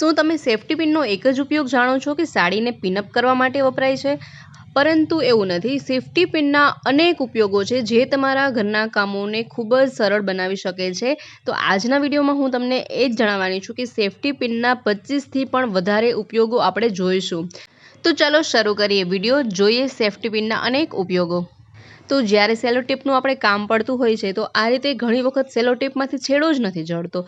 શું તમે સેફ્ટી પિનનો એક જ ઉપયોગ જાણો છો કે સાડીને પિનઅપ કરવા માટે વપરાય છે? પરંતુ એવું નથી. સેફ્ટી પિનના અનેક ઉપયોગો છે જે તમારા ઘરના કામોને ખૂબ જ સરળ બનાવી શકે છે. તો આજના વિડીયોમાં હું તમને એ જ જણાવવાની છું કે સેફ્ટી પિનના પચીસથી પણ વધારે ઉપયોગો આપણે જોઈશું. તો ચાલો શરૂ કરીએ વીડિયો. જોઈએ સેફ્ટી પિનના અનેક ઉપયોગો. તો જ્યારે સેલો ટેપનું આપણે કામ પડતું હોય છે, તો આ રીતે ઘણી વખત સેલો ટેપમાંથી છેડો જ નથી જળતો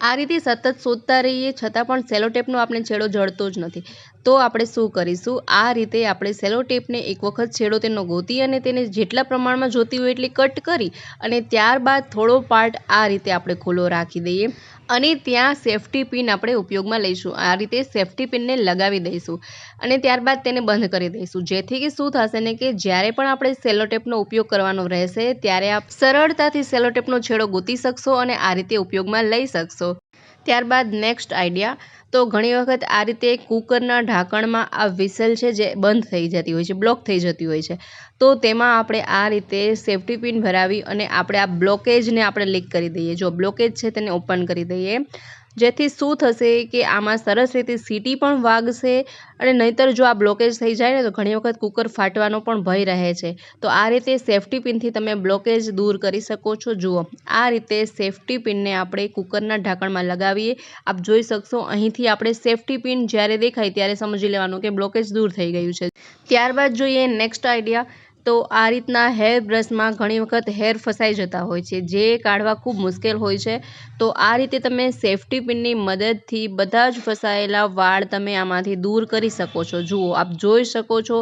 આ રીતે સતત શોધતા રહીએ, છતાં પણ સેલો ટેપનો આપણે છેડો જળતો જ નથી. તો આપણે શું કરીશું? આ રીતે આપણે સેલો ટેપને એક વખત છેડો તેનો ગોતી અને તેને જેટલા પ્રમાણમાં જોતી હોય એટલી કટ કરી અને ત્યારબાદ થોડો પાર્ટ આ રીતે આપણે ખુલ્લો રાખી દઈએ અને ત્યાં સેફટી પિન આપણે ઉપયોગમાં લઈશું. આ રીતે સેફટી પિનને લગાવી દઈશું અને ત્યારબાદ તેને બંધ કરી દઈશું. જેથી કે શું થશે ને કે જ્યારે પણ આપણે સેલોટેપનો ઉપયોગ કરવાનો રહેશે, ત્યારે આપ સરળતાથી સેલોટેપનો છેડો ગોતી શકશો અને આ રીતે ઉપયોગમાં લઈ શકશો. ત્યારબાદ નેક્સ્ટ આઈડિયા. તો ઘણી વખત આ રીતે કુકરના ઢાંકણમાં આ વિસલ છે જે બંધ થઈ જતી હોય છે, બ્લોક થઈ જતી હોય છે. તો તેમાં આપણે આ રીતે સેફ્ટી પિન ભરાવી અને આપણે આ બ્લોકેજને આપણે લીક કરી દઈએ. જો બ્લોકેજ છે તેને ઓપન કરી દઈએ. જેથી શું થશે કે આમાં સરસ રીતે સીટી પણ વાગશે અને નહીંતર જો આ બ્લોકેજ થઈ જાય ને, તો ઘણી વખત કુકર ફાટવાનો પણ ભય રહે છે. તો આ રીતે સેફ્ટી પિનથી તમે બ્લોકેજ દૂર કરી શકો છો. જુઓ, આ રીતે સેફ્ટી પિનને આપણે કુકરના ઢાંકણમાં લગાવીએ. આપ જોઈ શકશો, અહીંથી આપણે સેફ્ટી પિન જ્યારે દેખાય ત્યારે સમજી લેવાનું કે બ્લોકેજ દૂર થઈ ગયું છે. ત્યારબાદ જોઈએ નેક્સ્ટ આઈડિયા તો આ રીતના હેર બ્રશમાં ઘણી વખત હેર ફસાઈ જતા હોય છે, જે કાઢવા ખૂબ મુશ્કેલ હોય છે. તો આ રીતે તમે સેફ્ટી પિનની મદદથી બધા જ ફસાયેલા વાળ તમે આમાંથી દૂર કરી શકો છો. જુઓ, આપ જોઈ શકો છો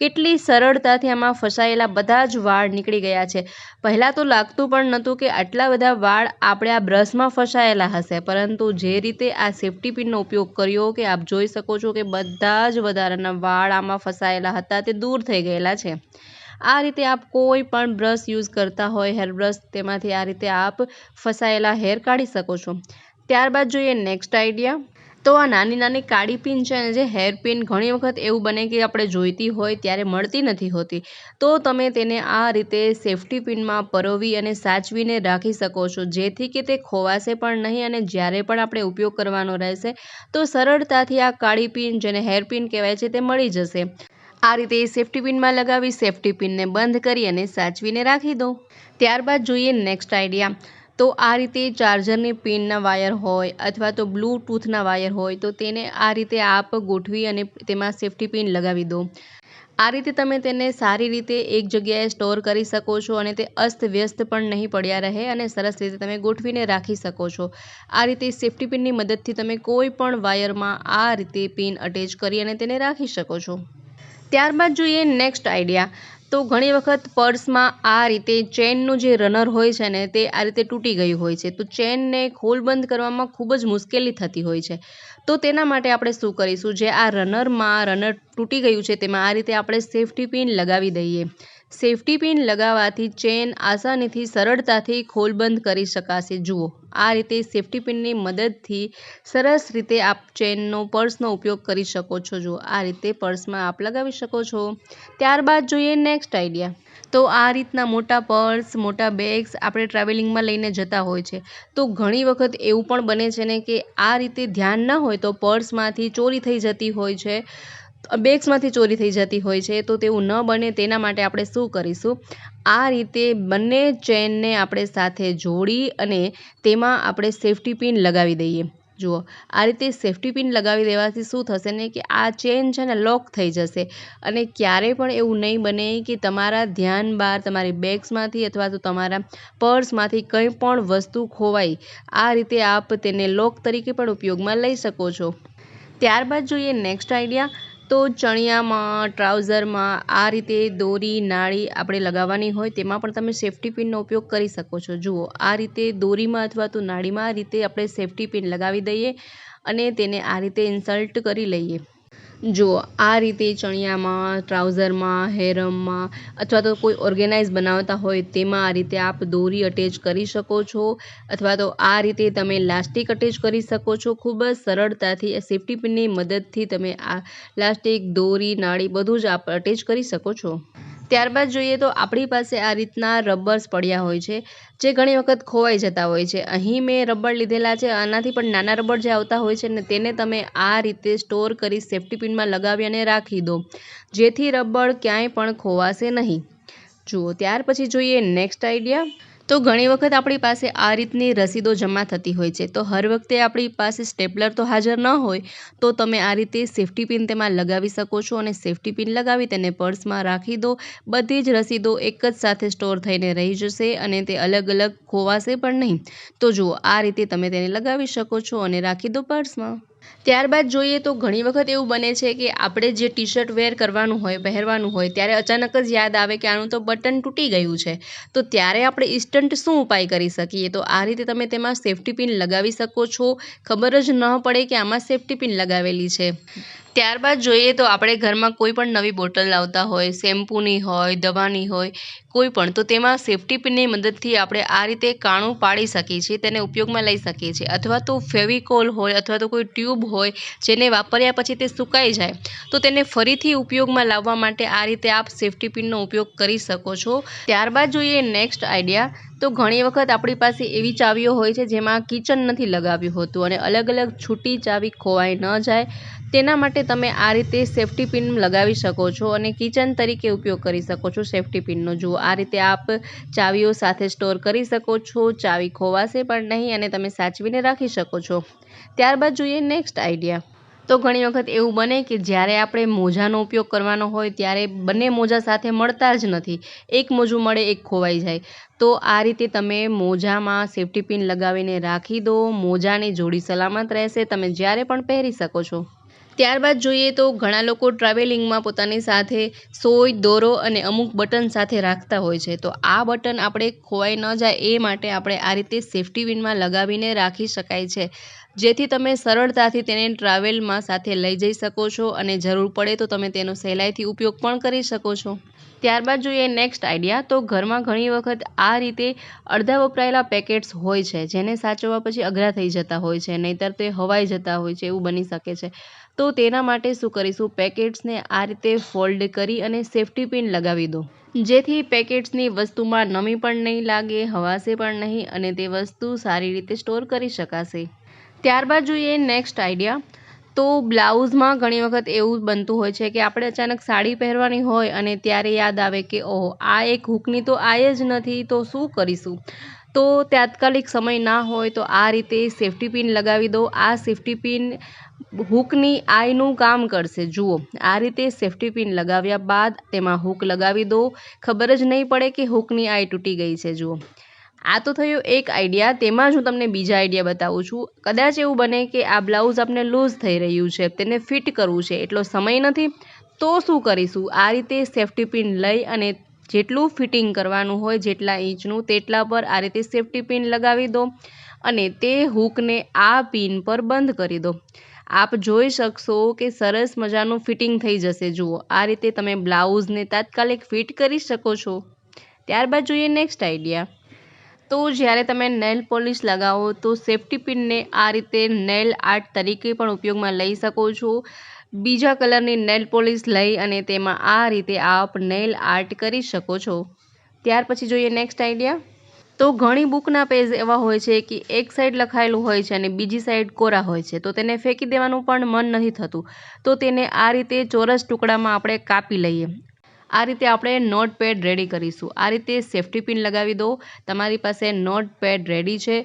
કેટલી સરળતાથી આમાં ફસાયેલા બધા જ વાળ નીકળી ગયા છે. પહેલાં તો લાગતું પણ નહોતું કે આટલા બધા વાળ આપણે આ બ્રશમાં ફસાયેલા હશે, પરંતુ જે રીતે આ સેફ્ટી પિનનો ઉપયોગ કર્યો કે આપ જોઈ શકો છો કે બધા જ વધારાના વાળ આમાં ફસાયેલા હતા, તે દૂર થઈ ગયેલા છે. આ રીતે આપ કોઈ પણ બ્રશ યુઝ કરતા હોય, હેર બ્રશ, તેમાંથી આ રીતે આપ ફસાયેલા હેર કાઢી શકો છો. ત્યારબાદ જોઈએ નેક્સ્ટ આઈડિયા. તો આ નાની નાની કાળી પિન છે ને જે હેર પિન ઘણી વખત એવું બને કે આપણે જોઈતી હોય ત્યારે મળતી નથી હોતી. તો તમે તેને આ રીતે સેફટી પિનમાં પરોવી અને સાચવીને રાખી શકો છો. જેથી કે તે ખોવાશે પણ નહીં અને જ્યારે પણ આપણે ઉપયોગ કરવાનો રહેશે, તો સરળતાથી આ કાળી પિન, જેને હેર પિન કહેવાય છે, તે મળી જશે. આ રીતે સેફ્ટી પિનમાં લગાવી સેફ્ટી પિનને બંધ કરી અને સાચવીને રાખી દો. ત્યારબાદ જોઈએ નેક્સ્ટ આઈડિયા તો આ રીતે ચાર્જરની પિનના વાયર હોય અથવા તો બ્લૂટૂથના વાયર હોય તો તેને આ રીતે આપ ગોઠવી અને તેમાં સેફ્ટી પિન લગાવી દો. આ રીતે તમે તેને સારી રીતે એક જગ્યાએ સ્ટોર કરી શકો છો અને તે અસ્તવ્યસ્ત પણ નહીં પડ્યા રહે અને સરસ રીતે તમે ગોઠવીને રાખી શકો છો. આ રીતે સેફ્ટી પિનની મદદથી તમે કોઈ પણ વાયરમાં આ રીતે પિન અટેચ કરી અને તેને રાખી શકો છો. ત્યારબાદ જોઈએ નેક્સ્ટ આઈડિયા તો ઘણી વખત પર્સમાં આ રીતે ચેનનું જે રનર હોય છે ને, તે આ રીતે તૂટી ગયું હોય છે. તો ચેનને ખોલ બંધ કરવામાં ખૂબ જ મુશ્કેલી થતી હોય છે. તો તેના માટે આપણે શું કરીશું? જે આ રનરમાં રનર તૂટી ગયું છે, તેમાં આ રીતે આપણે સેફ્ટી પિન લગાવી દઈએ. સેફ્ટી પિન લગાવવાથી ચેન આસાનીથી સરળતાથી ખોલબંધ કરી શકાશે. જુઓ, આ રીતે સેફ્ટી પિનની મદદથી સરસ રીતે આપ ચેનનો, પર્સનો ઉપયોગ કરી શકો છો. જુઓ, આ રીતે પર્સમાં આપ લગાવી શકો છો. ત્યારબાદ જોઈએ નેક્સ્ટ આઈડિયા. તો આ રીતના મોટા પર્સ, મોટા બેગ્સ આપણે ટ્રાવેલિંગમાં લઈને જતા હોય છે. તો ઘણી વખત એવું પણ બને છે ને કે આ રીતે ધ્યાન ન હોય તો પર્સમાંથી ચોરી થઈ જતી હોય છે. બેગ્સમાંથી ચોરી થઈ જતી હોય છે, તો તેવું ન બને તેના માટે આપણે શું કરીશું? આ રીતે બંને ચેનને આપણે સાથે જોડી અને તેમાં આપણે સેફ્ટી પિન લગાવી દઈએ. જુઓ, આ રીતે સેફ્ટી પિન લગાવી દેવાથી શું થશે ને કે આ ચેન છે ને લોક થઈ જશે અને ક્યારેય પણ એવું નહીં બને કે તમારા ધ્યાન બહાર તમારી બેગ્સમાંથી અથવા તો તમારા પર્સમાંથી કંઈ પણ વસ્તુ ખોવાય આ રીતે આપ તેને લોક તરીકે પણ ઉપયોગમાં લઈ શકો છો. ત્યારબાદ જોઈએ નેક્સ્ટ આઈડિયા. તો ચણિયામાં, ટ્રાઉઝરમાં આ રીતે દોરી, નાળી આપણે લગાવવાની હોય તેમાં પણ તમે સેફ્ટી પિનનો ઉપયોગ કરી શકો છો. જુઓ, આ રીતે દોરીમાં અથવા તો નાળીમાં આ રીતે આપણે સેફ્ટી પિન લગાવી દઈએ અને તેને આ રીતે ઇન્સર્ટ કરી લઈએ. જુઓ, આ રીતે ચણિયામાં, ટ્રાઉઝરમાં, હેરમમાં અથવા તો કોઈ ઓર્ગેનાઇઝ બનાવતા હોય તેમાં આ રીતે આપ દોરી અટેચ કરી શકો છો અથવા તો આ રીતે તમે લાસ્ટિક અટેચ કરી શકો છો. ખૂબ જ સરળતાથી સેફ્ટી પિનની મદદથી તમે આ લાસ્ટિક, દોરી, નાળી બધું જ આપ અટેચ કરી શકો છો. ત્યારબાદ જોઈએ તો આપણી પાસે આ રીતના રબર્સ પડ્યા હોય છે, જે ઘણી વખત ખોવાઈ જતા હોય છે. અહીં મેં રબર લીધેલા છે, આનાથી પણ નાના રબર જે આવતા હોય છે ને તેને તમે આ રીતે સ્ટોર કરી સેફ્ટી પિનમાં લગાવી અને રાખી દો, જેથી રબર ક્યાંય પણ ખોવાશે નહીં. જુઓ, ત્યાર પછી જોઈએ નેક્સ્ટ આઈડિયા. તો ઘણી વખત આપણી પાસે આ રીતની રસીદો જમા થતી હોય છે. તો હર વખતે આપણી પાસે સ્ટેપલર તો હાજર ન હોય, તો તમે આ રીતે સેફ્ટી પિન તેમાં લગાવી શકો છો અને સેફ્ટી પિન લગાવી તેને પર્સમાં રાખી દો. બધી જ રસીદો એક જ સાથે સ્ટોર થઈને રહી જશે અને તે અલગ અલગ ખોવાશે પણ નહીં. તો જુઓ, આ રીતે તમે તેને લગાવી શકો છો અને રાખી દો પર્સમાં. ત્યારબાદ જોઈએ તો ઘણી વખત એવું બને છે કે આપણે જે ટી શર્ટ વેર કરવાનું હોય, પહેરવાનું હોય, ત્યારે અચાનક જ યાદ આવે કે આનું તો બટન તૂટી ગયું છે. તો ત્યારે આપણે ઇન્સ્ટન્ટ શું ઉપાય કરી શકીએ? તો આ રીતે તમે તેમાં સેફ્ટી પિન લગાવી શકો છો. ખબર જ ન પડે કે આમાં સેફ્ટી પિન લગાવેલી છે. ત્યારબાદ જોઈએ તો આપણે ઘરમાં કોઈ પણ નવી બોટલ લાવતા હોય, શેમ્પૂની હોય, દવાની હોય, કોઈ પણ, તો તેમાં સેફ્ટી પિનની મદદથી આપણે આ રીતે કાણું પાડી શકીએ છીએ, તેને ઉપયોગમાં લઈ શકીએ છીએ. અથવા તો ફેવિકોલ હોય, અથવા તો કોઈ ટ્યુબ હોય, જેને વાપર્યા પછી તે સુકાઈ જાય, તો તેને ફરીથી ઉપયોગમાં લાવવા માટે આ રીતે આપ સેફ્ટી પિનનો ઉપયોગ કરી શકો છો. ત્યારબાદ જોઈએ નેક્સ્ટ આઈડિયા તો ઘણી વખત આપણી પાસે એવી ચાવીઓ હોય છે જેમાં કિચન નથી લગાવ્યું હોતું અને અલગ અલગ છૂટી ચાવી ખોવાઈ ન જાય. તેના માટે તમે આ રીતે સેફ્ટી પિન લગાવી શકો છો અને કિચન તરીકે ઉપયોગ કરી શકો છો સેફ્ટી પિનનો. જુઓ, આ રીતે આપ ચાવીઓ સાથે સ્ટોર કરી શકો છો, ચાવી ખોવાશે પણ નહીં અને તમે સાચવીને રાખી શકો છો. ત્યારબાદ જોઈએ નેક્સ્ટ આઈડિયા. તો ઘણી વખત એવું બને કે જ્યારે આપણે મોજાનો ઉપયોગ કરવાનો હોય ત્યારે બંને મોજા સાથે મળતા જ નથી. એક મોજું મળે, એક ખોવાઈ જાય. તો આ રીતે તમે મોજામાં સેફ્ટી પિન લગાવીને રાખી દો. મોજાની જોડી સલામત રહેશે. તમે જ્યારે પણ પહેરી શકો છો. ત્યારબાદ જોઈએ તો ઘણા લોકો ટ્રાવેલિંગમાં પોતાની સાથે સોય, દોરો અને અમુક બટન સાથે રાખતા હોય છે. તો આ બટન આપણે ખોવાઈ ન જાય એ માટે આપણે આ રીતે સેફ્ટી પિનમાં લગાવીને રાખી શકાય છે. જેથી તમે સરળતાથી તેને ટ્રાવેલમાં સાથે લઈ જઈ શકો છો અને જરૂર પડે તો તમે તેનો સહેલાઈથી ઉપયોગ પણ કરી શકો છો. ત્યારબાદ જોઈએ નેક્સ્ટ આઈડિયા તો ઘરમાં ઘણી વખત આ રીતે અડધા વપરાયેલા પેકેટ્સ હોય છે, જેને સાચવવા પછી અઘરા થઈ જતા હોય છે, નહીંતર તે હવાઈ જતા હોય છે, એવું બની શકે છે. તો તેના માટે શું કરીશું? પેકેટ્સને આ રીતે ફોલ્ડ કરી અને સેફ્ટી પિન લગાવી દો. જેથી પેકેટ્સની વસ્તુમાં નમી પણ નહીં લાગે, હવાશે પણ નહીં અને તે વસ્તુ સારી રીતે સ્ટોર કરી શકાશે. ત્યારબાદ જોઈએ નેક્સ્ટ આઈડિયા તો બ્લાઉઝમાં ઘણી વખત એવું બનતું હોય છે કે આપણે અચાનક સાડી પહેરવાની હોય અને ત્યારે યાદ આવે કે, ઓહો, આ એક હૂકની તો આય જ નથી, તો શું કરીશું? તો તાત્કાલિક સમય ના હોય તો આ રીતે સેફ્ટી પિન લગાવી દો. આ સેફ્ટી પિન હૂકની આયનું કામ કરશે. જુઓ, આ રીતે સેફ્ટી પિન લગાવ્યા બાદ તેમાં હૂક લગાવી દો. ખબર જ નહીં પડે કે હૂકની આય તૂટી ગઈ છે. જુઓ આ તો થયો એક આઈડિયા તેમાં જ હું તમને બીજા આઈડિયા બતાવું છું. કદાચ એવું બને કે આ બ્લાઉઝ આપણે લૂઝ થઈ રહ્યું છે, તેને ફિટ કરવું છે, એટલો સમય નથી, તો શું કરીશું? આ રીતે સેફ્ટી પિન લઈ અને જેટલું ફિટિંગ કરવાનું હોય, જેટલા ઇંચનું, તેટલા પર આ રીતે સેફ્ટી પિન લગાવી દો અને તે હૂકને આ પિન પર બંધ કરી દો. આપ જોઈ શકશો કે સરસ મજાનું ફિટિંગ થઈ જશે. જુઓ, આ રીતે તમે બ્લાઉઝને તાત્કાલિક ફિટ કરી શકો છો. ત્યારબાદ જોઈએ નેક્સ્ટ આઈડિયા તો જ્યારે તમે નેલ પોલિશ લગાવો, તો સેફ્ટી પિનને આ રીતે નેલ આર્ટ તરીકે પણ ઉપયોગમાં લઈ શકો છો. બીજા કલરની નેલ પોલિશ લઈ અને તેમાં આ રીતે આપ નેલ આર્ટ કરી શકો છો. ત્યાર પછી જોઈએ નેક્સ્ટ આઈડિયા. તો ઘણી બુકના પેજ એવા હોય છે કે એક સાઈડ લખાયેલું હોય છે અને બીજી સાઈડ કોરા હોય છે. તો તેને ફેંકી દેવાનું પણ મન નથી થતું. તો તેને આ રીતે ચોરસ ટુકડામાં આપણે કાપી લઈએ. આ રીતે આપણે નોટ પેડ રેડી કરીશું. આ રીતે સેફ્ટી પિન લગાવી દો. તમારી પાસે નોટ પેડ રેડી છે.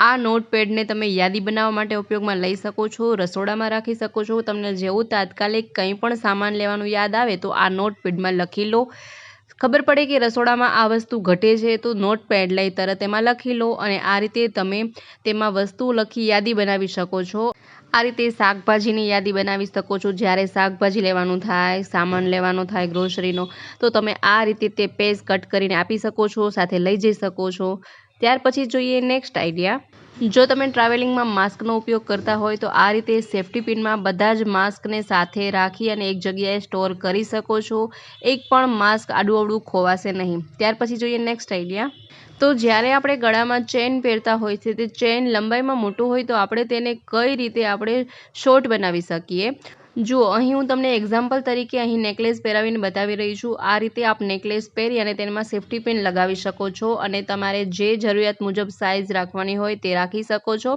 આ નોટ પેડને તમે યાદી બનાવવા માટે ઉપયોગમાં લઈ શકો છો, રસોડામાં રાખી શકો છો. તમને જેવું તાત્કાલિક કંઈ પણ સામાન લેવાનું યાદ આવે તો આ નોટ પેડમાં લખી લો. ખબર પડે કે રસોડામાં આ વસ્તુ ઘટે છે, તો નોટ પેડ લઈ તરત એમાં લખી લો અને આ રીતે તમે તેમાં વસ્તુ લખી યાદી બનાવી શકો છો. આ રીતે શાકભાજીની યાદી બનાવી શકો છો. જ્યારે શાકભાજી લેવાનું થાય, સામાન લેવાનો થાય ગ્રોસરીનો તો તમે આ રીતે તે પેજ કટ કરીને આપી શકો છો, સાથે લઈ જઈ શકો છો. ત્યાર પછી જોઈએ નેક્સ્ટ આઈડિયા જો તમે ટ્રાવેલિંગમાં માસ્કનો ઉપયોગ કરતા હોય તો આ રીતે સેફ્ટી પિનમાં બધા જ માસ્કને સાથે રાખી અને એક જગ્યાએ સ્ટોર કરી શકો છો. એક પણ માસ્ક આડું ખોવાશે નહીં. ત્યાર પછી જોઈએ નેક્સ્ટ આઈડિયા. તો જ્યારે આપણે ગળામાં ચેન પહેરતા હોય છે, તે ચેન લંબાઈમાં મોટું હોય તો આપણે તેને કઈ રીતે આપણે શોર્ટ બનાવી શકીએ? જુઓ, અહીં હું તમને એક્ઝામ્પલ તરીકે અહીં નેકલેસ પહેરાવીને બતાવી રહી છું. આ રીતે આપ નેકલેસ પહેરી અને તેમાં સેફ્ટી પિન લગાવી શકો છો અને તમારે જે જરૂરિયાત મુજબ સાઇઝ રાખવાની હોય તે રાખી શકો છો.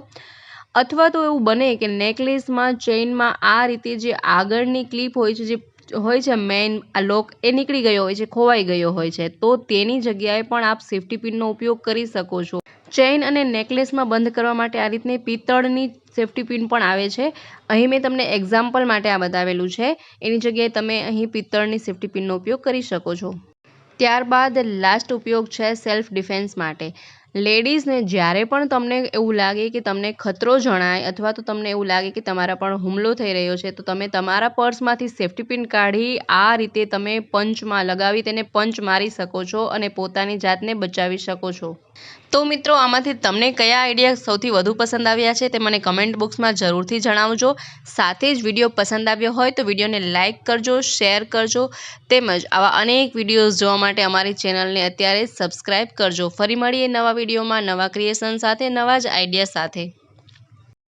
અથવા તો એવું બને કે નેકલેસમાં ચેઇનમાં આ રીતે જે આગળની ક્લિપ હોય છે, જે હોય છે મેઇન આ લોક એ નીકળી ગયો હોય છે, ખોવાઈ ગયો હોય છે, તો તેની જગ્યાએ પણ આપ સેફ્ટી પિનનો ઉપયોગ કરી શકો છો. ચેઇન અને નેકલેસમાં બંધ કરવા માટે આ રીતની પિત્તળની સેફ્ટી પિન પણ આવે છે. અહીં મેં તમને એક્ઝામ્પલ માટે આ બતાવેલું છે. એની જગ્યાએ તમે અહીં પિત્તળની સેફ્ટી પિનનો ઉપયોગ કરી શકો છો. ત્યારબાદ લાસ્ટ ઉપયોગ છે સેલ્ફ ડિફેન્સ માટે. લેડીઝને જ્યારે પણ તમને એવું લાગે કે તમને ખતરો જણાય અથવા તો તમને એવું લાગે કે તમારા પર હુમલો થઈ રહ્યો છે, તો તમે તમારા પર્સમાંથી સેફ્ટી પિન કાઢી આ રીતે તમે પંચમાં લગાવી તેને પંચ મારી શકો છો અને પોતાની જાતને બચાવી શકો છો. તો મિત્રો, આમાંથી તમને કયા આઈડિયા સૌથી વધુ પસંદ આવ્યા છે તે મને કમેન્ટ બોક્સમાં જરૂરથી જણાવજો. સાથે જ વીડિયો પસંદ આવ્યો હોય તો વિડીયોને લાઇક કરજો શેર કરજો તેમજ આવા અનેક વિડીયોઝ જોવા માટે અમારી ચેનલને અત્યારે સબસ્ક્રાઇબ કરજો. ફરી મળીએ નવા વિડીયોમાં નવા ક્રિએશન સાથે, નવા જ આઈડિયા સાથે.